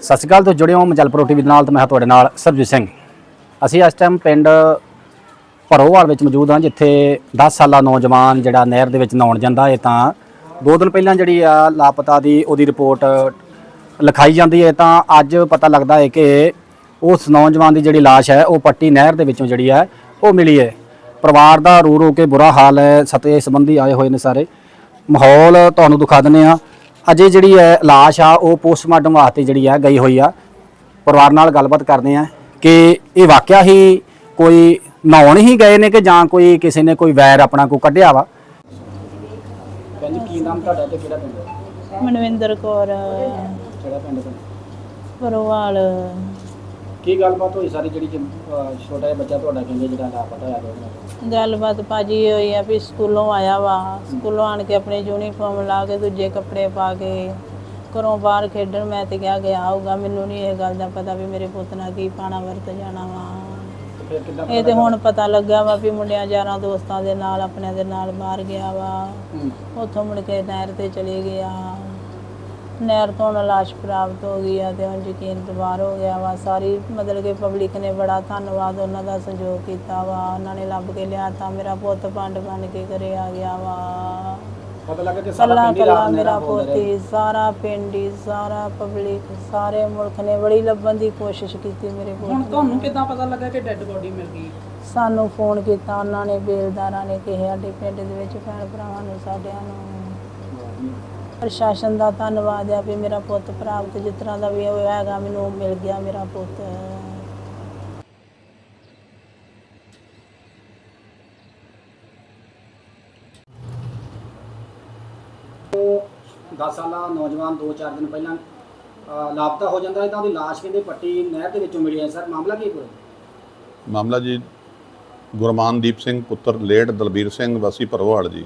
ਸਤਿ ਸ਼੍ਰੀ ਅਕਾਲ ਤੋਂ ਜੁੜੇ ਹੋ ਮਜਲਪੁਰ ਟੀਵੀ ਦੇ ਨਾਲ ਤੇ ਮੈਂ ਤੁਹਾਡੇ ਨਾਲ ਸਰਬਜੀਤ ਸਿੰਘ। ਅਸੀਂ ਇਸ ਟਾਈਮ ਪਿੰਡ ਭਰੋਵਾਲ ਵਿੱਚ ਮੌਜੂਦ ਹਾਂ, ਜਿੱਥੇ 10 ਸਾਲਾ ਨੌਜਵਾਨ ਜਿਹੜਾ ਨਹਿਰ ਦੇ ਵਿੱਚ ਨਹਾਉਣ ਜਾਂਦਾ ਹੈ ਤਾਂ ਦੋ ਦਿਨ ਪਹਿਲਾਂ ਜਿਹੜੀ ਆ ਲਾਪਤਾ ਦੀ ਉਹਦੀ ਰਿਪੋਰਟ ਲਿਖਾਈ ਜਾਂਦੀ ਹੈ ਤਾਂ ਅੱਜ ਪਤਾ ਲੱਗਦਾ ਹੈ ਕਿ ਉਸ ਨੌਜਵਾਨ ਦੀ ਜਿਹੜੀ ਲਾਸ਼ ਹੈ, ਉਹ ਪੱਟੀ ਨਹਿਰ ਦੇ ਵਿੱਚੋਂ ਜਿਹੜੀ ਹੈ, ਉਹ ਮਿਲੀ ਹੈ। ਪਰਿਵਾਰ ਦਾ ਰੋ ਰੋ ਕੇ ਬੁਰਾ ਹਾਲ ਹੈ, ਸਤੇ ਸੰਬੰਧੀ ਆਏ ਹੋਏ ਨੇ ਸਾਰੇ। ਮਾਹੌਲ ਤੁਹਾਨੂੰ ਦਿਖਾ ਦਿੰਦੇ ਆ ਅਜੇ ਜਿਹੜੀ ਹੈ ਲਾਸ਼ ਆ ਉਹ ਪੋਸਟਮਾਰਟਮ ਵਾਸਤੇ ਜਿਹੜੀ ਆ ਗਈ ਹੋਈ ਆ। ਪਰਿਵਾਰ ਨਾਲ ਗੱਲਬਾਤ ਕਰਦੇ ਆ ਕਿ ਇਹ ਵਾਕਿਆ ਹੀ ਕੋਈ ਨਹਾਉਣ ਹੀ ਗਏ ਨੇ ਕਿ ਜਾਂ ਕੋਈ ਕਿਸੇ ਨੇ ਕੋਈ ਵੈਰ ਆਪਣਾ ਕੋ ਕੱਢਿਆ ਵਾ? ਕਹਿੰਦੇ ਕੀ ਨਾਮ ਤੁਹਾਡਾ ਤੇ ਕਿਹੜਾ ਪਿੰਡ? ਮਨਵਿੰਦਰ ਕੌਰ। ਕਿਹੜਾ ਪਿੰਡ ਤੋਂ ਪਰਵਾਲ ਕੀ ਗੱਲਬਾਤ ਹੋਈ ਸਾਰੀ ਜਿਹੜੀ ਕਿ, ਅਹ, ਛੋਟਾ ਜਿਹਾ ਬੱਚਾ ਤੁਹਾਡਾ ਕਹਿੰਦੇ ਜਿਹੜਾ ਲਾਪਤਾ ਹੋਇਆ ਉਹਦਾ ਗੱਲਬਾਤ ਭਾਜੀ ਹੋਈ ਆ ਵੀ ਸਕੂਲੋਂ ਆਇਆ ਵਾ ਸਕੂਲੋਂ ਆਣ ਕੇ ਆਪਣੇ ਯੂਨੀਫਾਰਮ ਲਾ ਕੇ ਦੂਜੇ ਕੱਪੜੇ ਪਾ ਕੇ ਘਰੋਂ ਬਾਹਰ ਖੇਡਣ ਮੈਂ ਤੇ ਕਿਹਾ ਗਿਆ ਆਊਗਾ ਮੈਨੂੰ ਨਹੀਂ ਇਹ ਗੱਲ ਦਾ ਪਤਾ ਵੀ ਮੇਰੇ ਪੁੱਤ ਨਾਲ ਕੀ ਪਾਣਾ ਵਰਤ ਜਾਣਾ ਵਾ। ਫਿਰ ਕਿੱਦਾਂ ਇਹ ਤੇ ਹੁਣ ਪਤਾ ਲੱਗਾ ਵਾ ਵੀ ਮੁੰਡਿਆਂ ਯਾਰਾਂ ਦੋਸਤਾਂ ਦੇ ਨਾਲ ਆਪਣਿਆਂ ਦੇ ਨਾਲ ਬਾਹਰ ਗਿਆ ਵਾ। ਹੂੰ। ਉੱਥੋਂ ਮੁੜ ਕੇ ਨਹਿਰ ਤੇ ਚਲੇ ਗਿਆ। ਨਹਿਰ ਤੋਂ ਹੁਣ ਲਾਸ਼ ਪ੍ਰਾਪਤ ਹੋ ਗਈ ਆ ਤੇ ਹੁਣ ਯਕੀਨ ਦੁਬਾਰ ਹੋ ਗਿਆ ਵਾ। ਸਾਰੀ ਮਤਲਬ ਕਿ ਪਬਲਿਕ ਨੇ ਬੜਾ ਧੰਨਵਾਦ ਉਹਨਾਂ ਦਾ ਸਹਿਯੋਗ ਕੀਤਾ ਵਾ। ਉਹਨਾਂ ਨੇ ਲੱਭ ਕੇ ਲਿਆਤਾ ਮੇਰਾ ਪੁੱਤ ਪੰਡ ਬਣ ਕੇ ਘਰੇ ਆ ਗਿਆ ਵਾ। ਪਤਾ ਲੱਗਾ ਕਿ ਕੱਲਾ ਪਿੰਡ ਹੀ ਕੱਲਾ ਰਾਤ ਮੇਰਾ। ਪੋਤੀ ਸਾਰਾ ਪਿੰਡ ਹੀ ਸਾਰਾ ਪਬਲਿਕ ਸਾਰੇ ਮੁਲਕ ਨੇ ਬੜੀ ਲੱਭਣ ਦੀ ਕੋਸ਼ਿਸ਼ ਕੀਤੀ ਮੇਰੇ ਪੁੱਤ ਨੂੰ ਤੁਹਾਨੂੰ ਕਿੱਦਾਂ ਪਤਾ ਲੱਗਾ ਕਿ ਡੈੱਡ ਬੋਡੀ ਮਿਲ ਗਈ? ਸਾਨੂੰ ਫੋਨ ਕੀਤਾ ਉਹਨਾਂ ਨੇ ਬੇਲਦਾਰਾਂ ਨੇ ਕਿ ਸਾਡੇ ਪਿੰਡ ਦੇ ਵਿੱਚ ਭੈਣ ਭਰਾਵਾਂ ਨੂੰ ਸਾਡਿਆਂ ਨੂੰ। ਪ੍ਰਸ਼ਾਸਨ ਦਾ ਧੰਨਵਾਦ ਆ ਵੀ ਮੇਰਾ ਪੁੱਤ ਪ੍ਰਾਪਤ ਜਿਸ ਤਰ੍ਹਾਂ ਦਾ ਵੀ ਹੋਇਆ ਹੈਗਾ ਮੈਨੂੰ ਮਿਲ ਗਿਆ ਮੇਰਾ ਪੁੱਤ। ਉਹ 10 ਸਾਲਾ ਨੌਜਵਾਨ 2-4 ਦਿਨ ਪਹਿਲਾਂ ਲਾਪਤਾ ਹੋ ਜਾਂਦਾ ਹੈ ਤਾਂ ਉਹਦੀ ਲਾਸ਼ ਕਹਿੰਦੇ ਪੱਟੀ ਨਹਿਰ ਦੇ ਵਿੱਚੋਂ ਮਿਲੀ ਹੈ। ਸਰ ਮਾਮਲਾ ਕੀ ਕੋਈ? ਮਾਮਲਾ ਜੀ ਗੁਰਮਾਨਦੀਪ ਸਿੰਘ ਪੁੱਤਰ ਲੇਟ ਦਲਬੀਰ ਸਿੰਘ ਵਾਸੀ ਭਰੋਵਾਲ ਜੀ।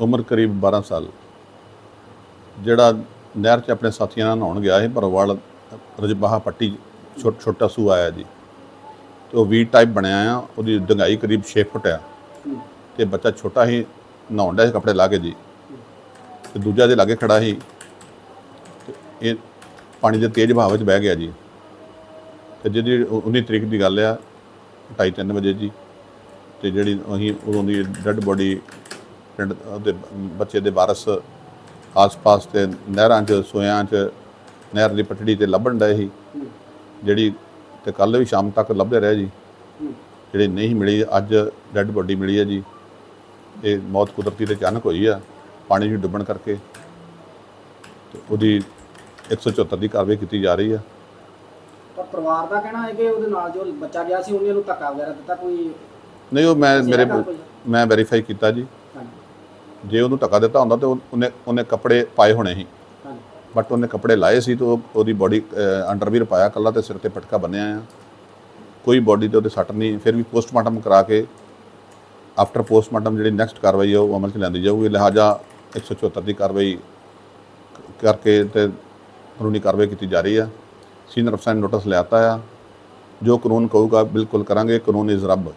ਉਮਰ ਕਰੀਬ 12 ਸਾਲ। ਜਿਹੜਾ ਨਹਿਰ 'ਚ ਆਪਣੇ ਸਾਥੀਆਂ ਨਾਲ ਨਹਾਉਣ ਗਿਆ ਸੀ ਭਰੋਵਾਲ ਰਜਬਾਹਾ ਪੱਟੀ ਛੋਟਾ ਛੋਟਾ ਸੂ ਆਇਆ ਜੀ। ਤੇ ਉਹ ਵੀ ਟਾਈਪ ਬਣਿਆ ਆ, ਉਹਦੀ ਡੰਗਾਈ ਕਰੀਬ 6 ਫੁੱਟ ਆ। ਤੇ ਬੱਚਾ ਛੋਟਾ ਹੀ ਨਹਾਉਣ ਡਿਆ ਸੀ ਕੱਪੜੇ ਲਾ ਕੇ ਜੀ। ਤੇ ਦੂਜਾ ਦੇ ਲਾਗੇ ਖੜਾ ਸੀ, ਤੇ ਇਹ ਪਾਣੀ ਦੇ ਤੇਜ਼ ਵਹਾਅ ਵਿੱਚ ਬਹਿ ਗਿਆ ਜੀ। ਤੇ ਜਿਹਦੀ 19 ਤਰੀਕ ਦੀ ਗੱਲ ਆ 2:30 ਵਜੇ ਜੀ। ਤੇ ਜਿਹੜੀ ਅਸੀਂ ਉਦੋਂ ਦੀ ਡੈੱਡ ਬੋਡੀ ਪਿੰਡ ਦੇ ਬੱਚੇ ਦੇ ਵਾਰਸ ਆਸ-ਪਾਸ ਤੇ ਨਹਿਰਾਂ 'ਚ ਸੋਇਆਂ 'ਚ ਨਹਿਰ ਦੀ ਪਟੜੀ ਤੇ ਲੱਭਣ ਡਏ ਸੀ। ਜਿਹੜੀ ਤੇ ਕੱਲ ਵੀ ਸ਼ਾਮ ਤੱਕ ਲੱਭਦੇ ਰਹੇ ਜੀ। ਜਿਹੜੀ ਨਹੀਂ ਮਿਲੀ ਅੱਜ ਡੈੱਡ ਬੋਡੀ ਮਿਲੀ ਹੈ ਜੀ। ਇਹ ਮੌਤ ਕੁਦਰਤੀ ਤੇ ਅਚਾਨਕ ਹੋਈ ਆ ਪਾਣੀ 'ਚ ਡੁੱਬਣ ਕਰਕੇ। ਤੇ ਉਹਦੀ 174 ਦੀ ਕਾਰਵਾਈ ਕੀਤੀ ਜਾ ਰਹੀ ਆ। ਪਰ ਪਰਿਵਾਰ ਦਾ ਕਹਿਣਾ ਹੈ ਕਿ ਉਹਦੇ ਨਾਲ ਜੋ ਬੱਚਾ ਗਿਆ ਸੀ ਉਹਨੇ ਨੂੰ ਧੱਕਾ ਵਗੈਰਾ ਦਿੱਤਾ ਕੋਈ? ਨਹੀਂ ਉਹ ਮੈਂ ਮੇਰੇ? ਮੈਂ ਵੈਰੀਫਾਈ ਕੀਤਾ ਜੀ। ਜੇ ਉਹਨੂੰ ਧੱਕਾ ਦਿੱਤਾ ਹੁੰਦਾ ਤੇ ਉਹ- ਉਹਨੇ ਉਹਨੇ ਕੱਪੜੇ ਪਾਏ ਹੋਣੇ ਸੀ। ਬਟ ਉਹਨੇ ਕੱਪੜੇ ਲਾਏ ਸੀ ਤੇ ਉਹ- ਉਹਦੀ ਬੋਡੀ ਅੰਡਰਵੀਅਰ ਪਾਇਆ ਕੱਲਾ ਤੇ ਸਿਰ ਤੇ ਪਟਕਾ ਬੰਨਿਆ ਆ। ਕੋਈ ਬੋਡੀ ਤੇ ਉਹਦੇ ਸੱਟ ਨਹੀਂ ਫਿਰ ਵੀ ਪੋਸਟਮਾਰਟਮ ਕਰਾ ਕੇ ਆਫਟਰ ਪੋਸਟਮਾਰਟਮ ਜਿਹੜੀ ਨੈਕਸਟ ਕਾਰਵਾਈ ਆ ਉਹ ਅਮਲ 'ਚ ਲਿਆਂਦੀ ਜਾਊਗੀ। ਲਿਹਾਜ਼ਾ 174 ਦੀ ਕਾਰਵਾਈ ਕ- ਕਰਕੇ ਤੇ ਕਾਨੂੰਨੀ ਕਾਰਵਾਈ ਕੀਤੀ ਜਾ ਰਹੀ ਆ। ਸੀਨੀਅਰ ਅਫਸਰ ਨੇ ਨੋਟਿਸ ਲਿਆਤਾ ਆ। ਜੋ ਕਾਨੂੰਨ ਕਹੂਗਾ ਬਿਲਕੁਲ ਕਰਾਂਗੇ ਕਾਨੂੰਨ ਇਜ਼ ਰੱਬ।